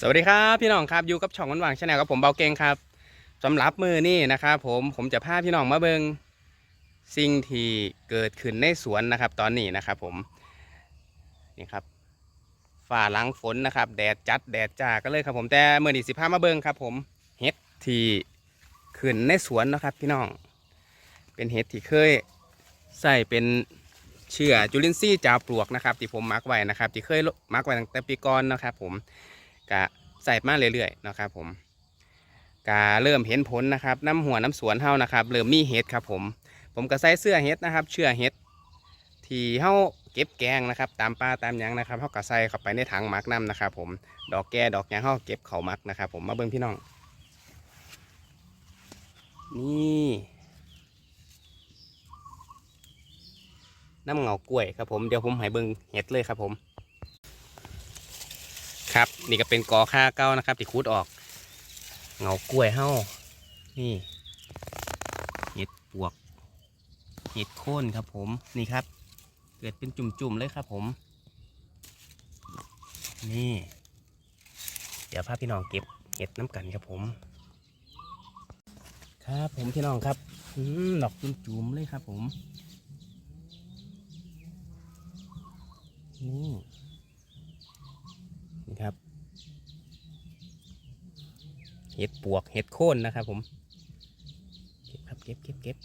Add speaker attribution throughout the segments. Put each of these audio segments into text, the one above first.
Speaker 1: สวัสดีครับพี่น้องครับอยู่กับช่องวันวางชาแนลกับผมเบาเก่งครับสำหรับมือนี่นะครับผมผมจะพาพี่น้องมาเบิงสิ่งที่เกิดขึ้นในสวนนะครับ ตอนนี้นะครับผมนี่ครับฝ่าหลังฝนนะครับแดดจัดแดดจ้าก็เลยครับผมแต่มือนี่สิพามาเบิงครับผมเห็ดที่ขึ้นในสวนนะครับ พี่น้อง เป็นเห็ดที่เคยใส่เป็นเชื้อจุลินทรีย์จ่าปลวกนะครับที่ผมมักไว้นะครับที่เคยมักไว้ตั้งแต่ปีก่อนนะครับ ผม กะใส่มาเรื่อยๆนะครับผมกะเริ่มเห็นผลนะครับน้ำหัวน้ำสวนเฮานะครับเริ่มมีเห็ดครับผม ผมก็ใส่เสื้อเห็ดนะครับ เชื่อเห็ดที่เฮาเก็บแกงนะครับ ตามป่าตามยังนะครับเฮาก็ใส่เข้าไปในถังมักน้ำนะครับ ผมดอกแก่ดอกยังเฮาเก็บเขามักนะครับ ผมมาเบิ่งพี่น้อง นี่น้ำเงากล้วยครับผมเดี๋ยวผมให้เบิ่งเห็ดเลยครับผม ครับ นี่ก็เป็นกอค่าเก้านะครับที่คูดออกเงากล้วยเฮ้านี่เห็ดปวกเห็ดโค่นครับผมนี่ครับ เกิดเป็นจุ่มๆเลยครับผม นี่ เดี๋ยวพาพี่น้องเก็บเห็ดน้ำกันครับผม ครับผมพี่น้องครับอืมดอกจุ่มๆเลยครับผมนี่ครับ เห็ดปวกเห็ดโค่นนะครับผม เก็บครับเก็บเก็บเก็บ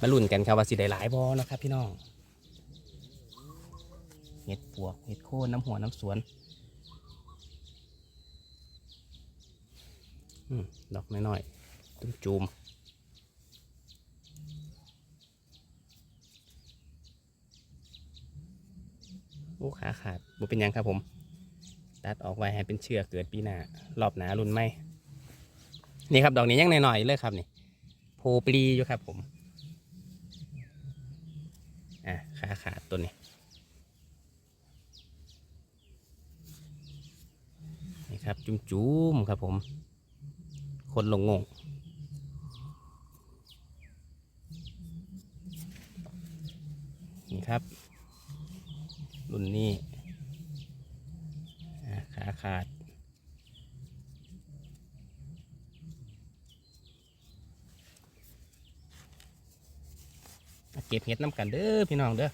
Speaker 1: มาลุ้นกันครับว่าสิได้หลายบอนะครับพี่น้องเห็ดปวกเห็ดโค่นน้ำหัวน้ำสวนอมดอกน้อยๆตุ้มจูม ขาขาดบ่เป็นยังครับผม ตัดออกไว้ให้เป็นเชือกเกิดปีหน้ารอบหนารุ่นไม่นี่ครับดอกนี้ยังหน่อยๆเลยครับนี่โพปลีอยู่ครับผมอะขาขาดตัวนี้นี่ครับจุ้มๆครับผม คนลงงงนี่ครับ รุ่นนี้ขาขาด เก็บเห็ดน้ำกันเด้อพี่น้องเด้อ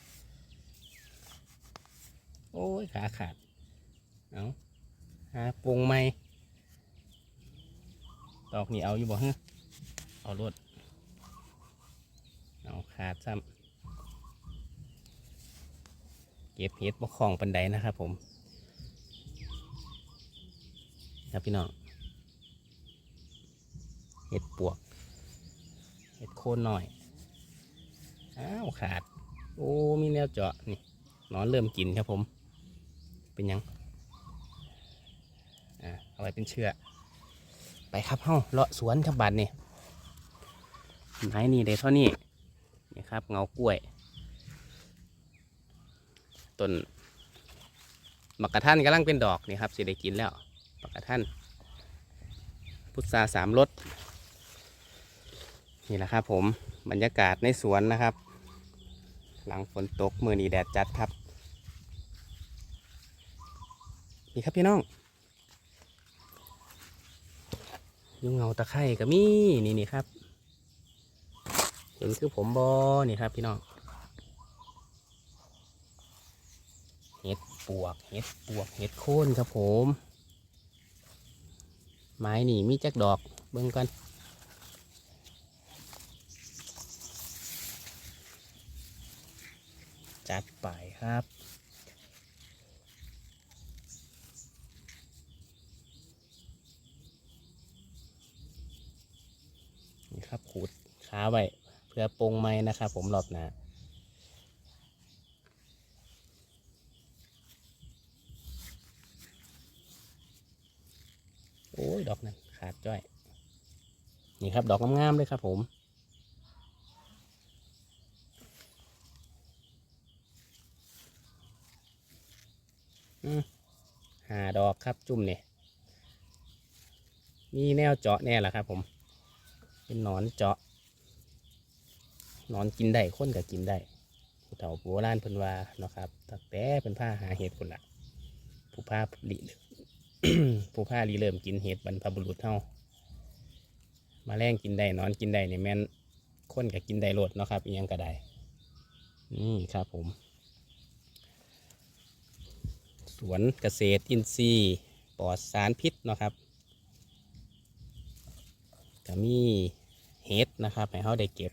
Speaker 1: โอ้ย ขาขาด เอาหาปรุงไหมดอกนี่เอาอยู่บ่ฮะเอารวดเอาขาดซ้ำ เก็บเห็ดบ่คล่องปันไดนะครับผมครับพี่น้องเห็ดปวกเห็ดโคนหน่อยอ้าวขาด โอ้มีแนวเจาะนี่นอนเริ่มกินครับผม เป็นยังอ่าเอาไว้เป็นเชือกไปครับเฮ้าเลาะสวนครับบัดนี่ไม้นี่ได้เท่านี้นี่ครับเงากล้วย ต้นมักกะท่านกำลังเป็นดอกนี่ครับสิได้กินแล้วมักกะท่านพุทราสามรสนี่แหละครับผมบรรยากาศในสวนนะครับ หลังฝนตกมือนีแดดจัดครับ นี่ครับพี่น้องยุงเงาตะไคร่ก็มีนี่นี่ครับ เห็นคือผมบอนี่ครับพี่น้อง เห็ด ปวกเห็ดปวกเห็ดโค่นครับผม ไม้นี่มีจักดอกเบิ่งกันจัดไปครับ นี่ครับขูดขาไว้เพื่อปรงไม้นะครับผมรอบหน้า โอ้ย ดอกนั้นขาดจ้อย นี่ ครับ ดอกงามๆเลยครับผมหาดอกครับจุ่มเนี่ยมีแนวเจาะแน่แหละครับ ผม เป็นหนอนเจาะหนอนกินได้ค้นก็กินได้ผู้เฒ่าโบราณเพิ่นว่าเนาะครับตั้งแต่เพิ่นพาหาเห็ดพุ่นละผู้พาลิผู้พาลีเริ่มกินเห็ดบรรพบุรุษเฮา มาแรงกินได้นอนกินได้เนี่ยแม่นคนกับกินได้โลดเนาะครับอียงก็ได้นี่ครับผม สวนเกษตรอินทรีย์ปลอดสารพิษเนาะครับก็มีเห็ดนะครับให้เขาได้เก็บ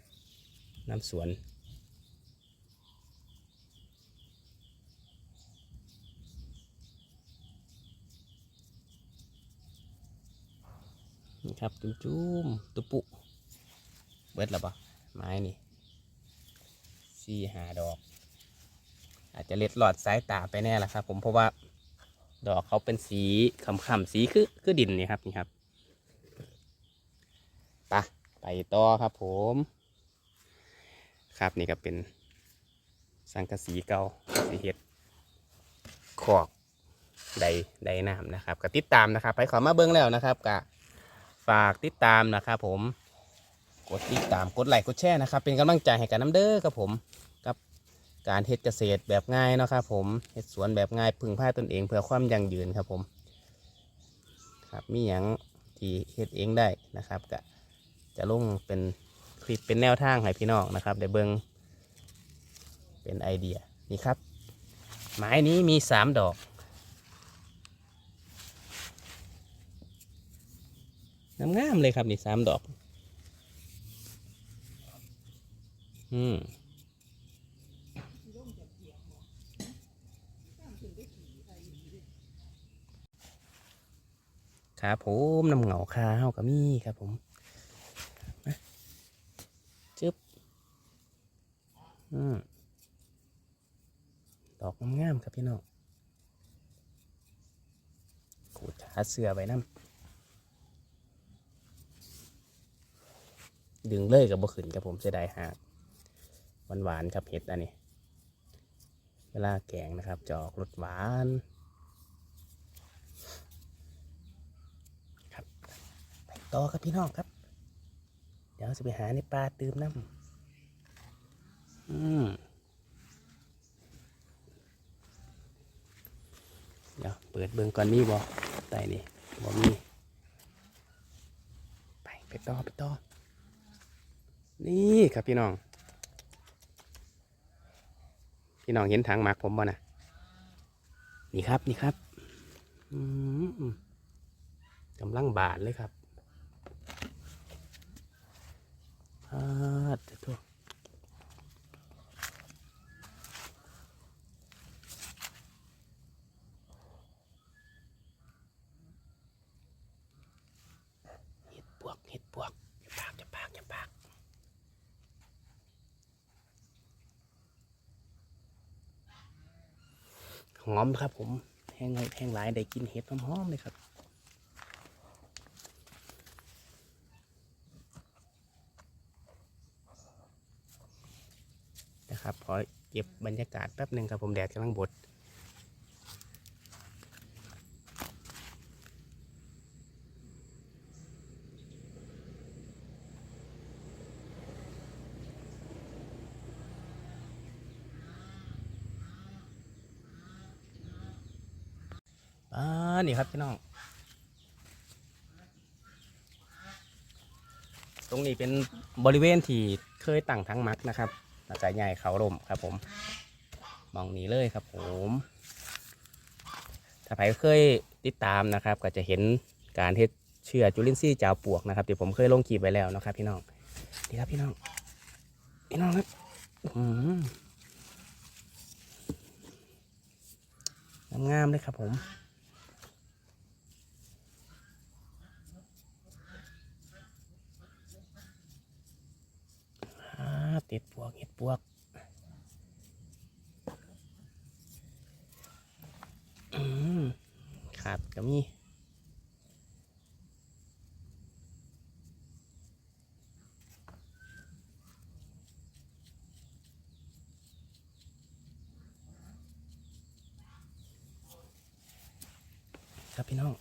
Speaker 1: น้ำสวน นี่ครับจุ้มจุ้มตุปุเบิดแล้วปะไม้นี่สี่หาดอก อาจจะเล็ดหลอดสายตาไปแน่ละครับ ผมเพราะว่าดอกเขาเป็นสีขำๆสีคือคือดินนี่ครับนี่ครับไปะไปต่อครับผม ครับนี่ก็เป็นสังกะสีเก่าสีเห็ดขอกใดใดน้ำนะครับก็ติดตามนะครับ ไปขอมาเบิ้งแล้วนะครับก็ ฝากติดตามนะครับผม กดติดตามกดไลค์กดแชร์นะครับ เป็นกำลังใจให้กับน้ำเด้อครับผมการเฮ็ดเกษตรแบบง่ายเนาะครับผมเฮ็ดสวนแบบง่ายพึ่งพาตนเองเพื่อความยั่งยืนครับผมครับมีอย่างที่เฮ็ดเองได้นะครับก็จะลงเป็นคลิปเป็นแนวทางให้พี่น้องนะครับได้เบิ่งเป็นไอเดียนี่ครับ ไม้นี้มีสามดอก งามๆเลยครับนี่สามดอก อืมครับผมน้ำเหงาข้ากับมีครับผมจึ๊บอืมดอกงามๆครับพี่น้องขูดขาเสือไว้น้ำ ดึงเลยกับบ่ขึ้นครับผมเสียดายหากหวานๆครับเห็ดอันนี้ เวลาแกงนะครับจอกรสหวานครับไปต่อครับพี่น้องครับ เดี๋ยวจะไปหาในปลาตื่มน้ำอืมเดี๋ยวเปิดเบิ่งก่อนมีบ่ใต้นี่บ่มีไปไปต่อไปต่อ นี่ครับพี่น้อง พี่น้องเห็นถังหมักผมบ่นะนี่ครับนี่ครับกำลังบานเลยครับอ่าดตัวเห็ดปวกเห็ดปวกอย่าปากอย่าปากอย่าปากห อมครับผมแห้งแห้งหลายได้กินเห็ดหอมๆเลยครับนะครับขอเก็บบรรยากาศแป๊บหนึ่งครับผมแดดกำลังบด อ่านี่ครับพี่น้อง ตรงนี้เป็นบริเวณที่เคยตั้งทั้งมักนะครับแล้วก็ใหญ่เขาลมครับ ผมมองนี้เลยครับ ผม ถ้าใครเคยติดตามนะครับ ก็จะเห็นการเฮ็ดเชื่อจุลินทรีย์จาวปวกนะครับที่ผมเคยลงคลิปไว้แล้วนะครับ พี่น้องนี่ครับพี่น้อง พี่น้องครับงามๆเลยครับผม เห็ดปวกเห็ดปวกขาดก็มีครับพี่น้อง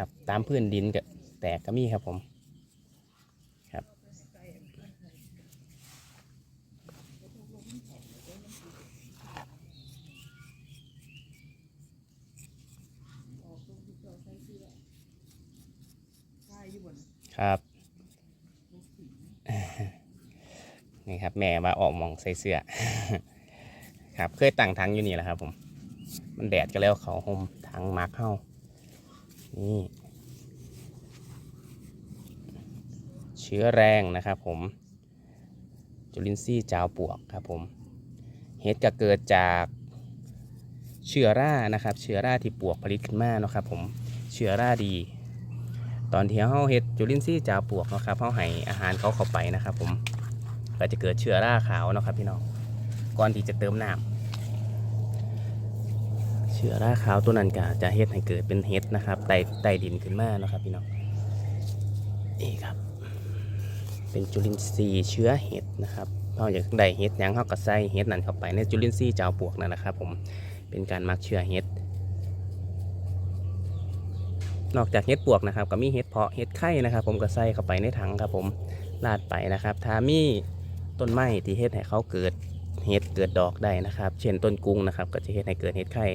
Speaker 1: ครับ ตามพื้นดินก็แตกก็มีครับผมครับ ครับนี่ครับ แม่ว่าออกมองใส่เสื้อ ครับ เคยตั้งทังอยู่นี่แหละครับผม มันแดดก็แล้วเขาห่มทังมาร์คเข้า นี่เชื้อแรงนะครับผม จุลินทรีย์จาวปวกครับผม เห็ดก็เกิดจากเชื้อรานะครับ เชื้อราที่ปวกผลิตขึ้นมาเนาะครับผมเชื้อราดี ตอนที่เขาเห็ดจุลินทรีย์จาวปวกนะครับเขาให้อาหารเขาเข้าไปนะครับผมก็จะเกิดเชื้อราขาวนะครับพี่น้องก่อนที่จะเติมน้ำ เชื้อราขาวตัวนั้นก็จะเฮ็ดให้เกิดเป็นเห็ดนะครับไต่ไตดินขึ้นมาเนาะครับพี่น้องนี่ครับ เป็นจุลินทรีย์เชื้อเห็ดนะครับเราอยากได้เห็ดหยังเขาก็ใส่เห็ดนั่นเข้าไปในจุลินทรีย์จาปวกนั่นนะครับ ผมเป็นการมักเชื้อเห็ดนอกจากเห็ดปวกนะครับก็มีเห็ดเพาะเห็ดไข่นะครับ ผมก็ใส่เข้าไปในถังครับ ผมลาดไปนะครับถ้ามีต้นไม้ที่เฮ็ดให้เขาเกิดเห็ดเกิดดอกได้นะครับ เช่นต้นกุ้งนะครับ ก็จะเฮ็ดให้เกิดเห็ดไข่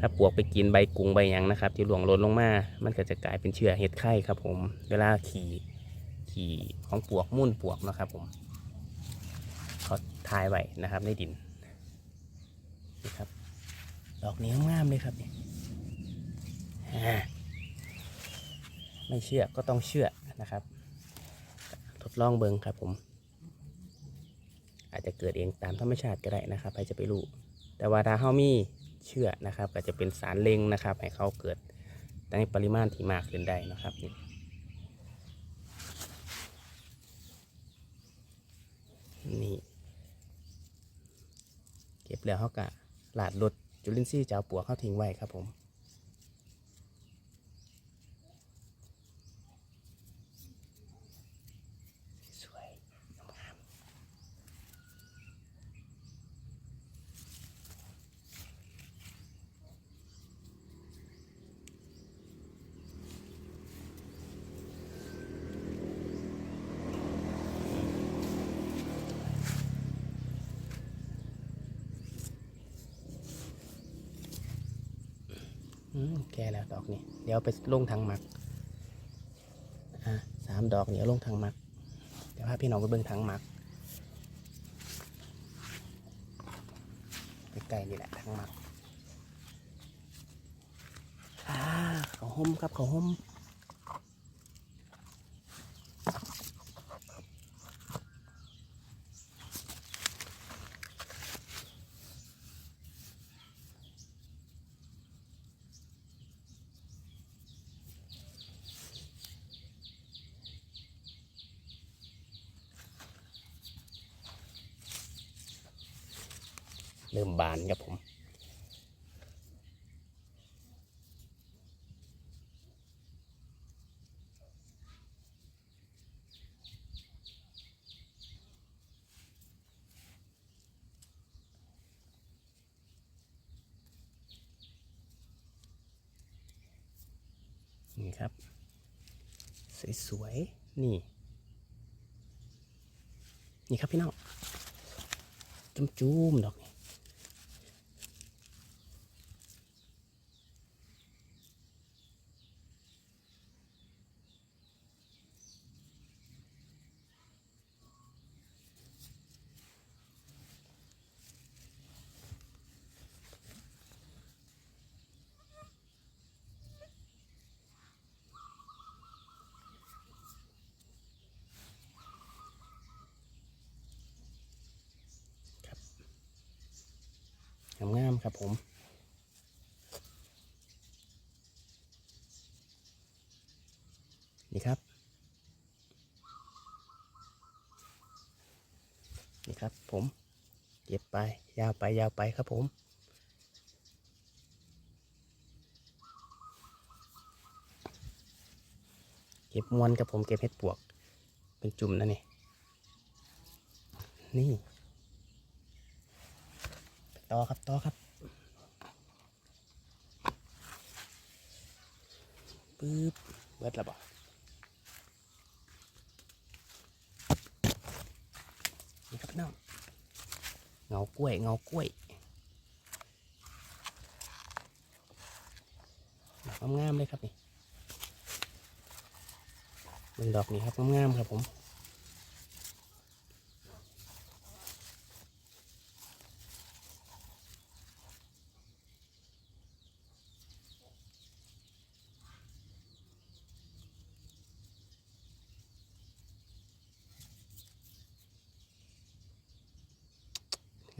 Speaker 1: ถ้าปวกไปกินใบกุ้งใบยังนะครับ ที่หลวงหล่นลงมา มันก็จะกลายเป็นเชื้อเห็ดไข่ครับผม เวลาขี่ขี่ของปวกมุ่นปวกนะครับผมเขาทายไว้นะครับในดินนี่ครับ ดอกนี้งามเลยครับเนี่ยไม่เชื่อก็ต้องเชื่อนะครับ ทดลองเบิงครับผม อาจจะเกิดเองตามธรรมชาติก็ได้นะครับใครจะไปรู้ แต่ว่าถ้าเขามี เชื่อนะครับ ก็จะเป็นสารเล็งนะครับ ให้เขาเกิดในปริมาณที่มากขึ้นได้นะครับนี่นี่เก็บแล้วเขากะหลาดรดจุลินทรีย์เจ้าปัวเข้าทิ้งไว้ครับผม สวยงามอืม แก่แล้วดอกนี้ เดี๋ยวไปลงทางหมักสามดอกเดี๋ยวลงทางหมัก เดี๋ยวพาพี่น้องไปเบิ่งทางหมักใกล้ๆนี่แหละทางหมักอ่าเขาห่มครับเขาห่มบานครับผม ครับ สวยๆ นี่ นี่ครับพี่น้องจุ้มๆดอกนี้ ครับผม นี่ครับ นี่ครับผมเก็บไป ยาวไปยาวไปครับผมเก็บมวนกับผมเก็บเห็ดปวก เป็นจุ่มนะนี่ นี่ ต่อครับ ต่อครับ ปึ๊บเบิดละบ่นี่ครับน้องเงากล้วย เงากล้วยดอกงามๆเลยครับนี่เป็นดอกนี้ครับงามๆครับผม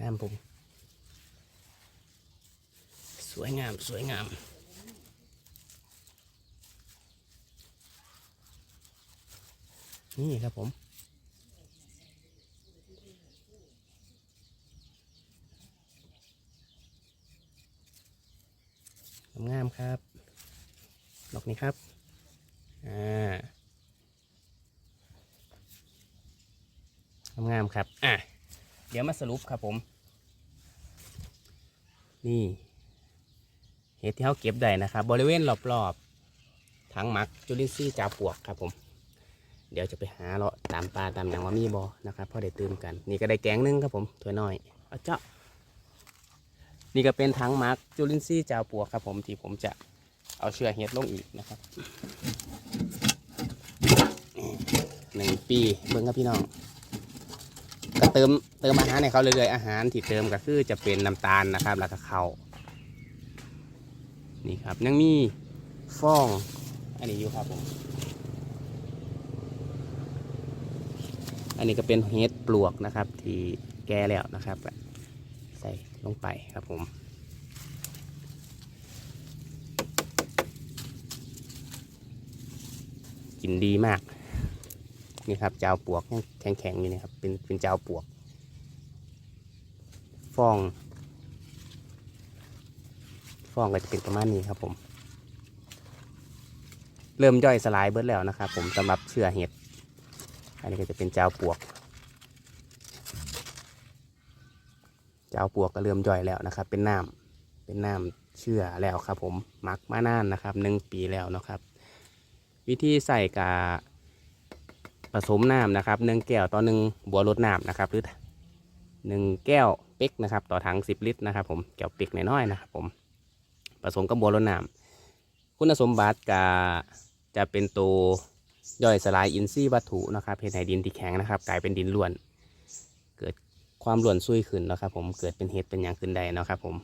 Speaker 1: งามผม สวยงามสวยงาม นี่ครับผมงามครับดอกนี้ครับ อ่างามครับ อะ เดี๋ยวมาสรุปครับผม นี่เห็ดที่เขาเก็บได้นะครับ บริเวณรอบๆถังหมักจุลินทรีย์จาปวกครับผม เดี๋ยวจะไปหาเลาะตามปลาตามอย่างว่ามีบอนะครับพอได้ตื่มกัน นี่ก็ได้แกงหนึงครับผมถ้วยน้อยเอาเจาะนี่ก็เป็นถังหมักจุลินทรีย์จาปวกครับผมที่ผมจะเอาเชื้อเห็ดลงอีกนะครับหนึ่งปีเบิ้งครับพี่น้อง ก็เติมเติมอาหารให้เขาเรื่อยๆอาหารที่เติมก็คือจะเป็นน้ำตาลนะครับ แล้วก็เขาวนี่ครับยังมีฟอง อันนี้อยู่ครับผมอันนี้ก็เป็นเห็ดปลวกนะครับ ที่แก่แล้วนะครับ ใส่ลงไปครับผมกินดีมาก นี่ครับเจ้าปวกแข็งๆอยู่นี่ครับ เป็นเป็นเจ้าปวก ฟอง ฟองก็จะเป็นประมาณนี้ครับผม เริ่มย่อยสลายเบิดแล้วนะครับผมสำหรับเชื้อเห็ด อันนี้ก็จะเป็นเจ้าปวกเจ้าปวกก็เริ่มย่อยแล้วนะครับ เป็นน้ำเป็นน้ำเชื่อแล้วครับผมมักมานานนะครับหนึ่งปีแล้วนะครับ วิธีใส่กา ผสมน้ำนะครับหนึ่งแก้วต่อหนึ่งบัวรดน้ำนะครับหรือหนึ่งแก้วเป๊กนะครับ ต่อถังสิบลิตรนะครับผมแก้วเป๊กน้อยๆนะครับผมผสมกับบัวรดน้ำคุณสมบัติกาจะเป็นตัวย่อยสลายอินทรีย์วัตถุนะครับเห็ดให้ดินที่แข็งนะครับ กลายเป็นดินล้วน เกิดความล้วนซุยขึ้นนะครับ ผมเกิดเป็นเห็ดเป็นอย่างขึ้นใดนะครับ ผม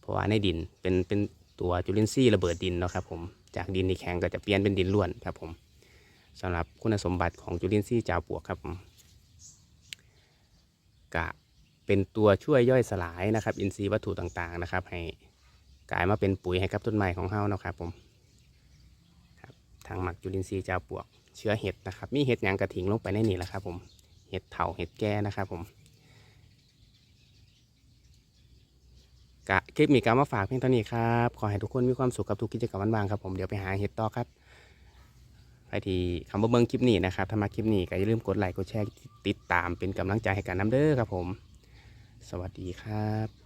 Speaker 1: เพราะว่าในดินเป็นเป็นตัวจุลินทรีย์ระเบิดดินนะครับ ผมจากดินที่แข็งก็จะเปลี่ยนเป็นดินล้วนครับผม สำหรับคุณสมบัติของจุลินทรีย์จาวปวกครับผมกะเป็นตัวช่วยย่อยสลายนะครับ อินทรีย์วัตถุต่างๆนะครับ ให้กลายมาเป็นปุ๋ยให้กับต้นไม้ของเฮานะครับผมครับทางหมักจุลินทรีย์จาวปวก เชื้อเห็ดนะครับ มีเห็ดยางกระถิงลงไปในนี่แหละครับผมเห็ดเถาเห็ดแก่นะครับผมกะคลิปมีการมาฝากเพียงเท่านี้ครับ ขอให้ทุกคนมีความสุขกับทุกกิจกรรมวันบางครับผม เดี๋ยวไปหาเห็ดต่อครับ ไปที่คำว่าเบิ้งคลิปนี้นะครับถ้ามาคลิปนี้ก็อย่าลืมกดไลค์กดแชร์ติดตามเป็นกำลังใจให้กันน้ำเด้อครับผม สวัสดีครับ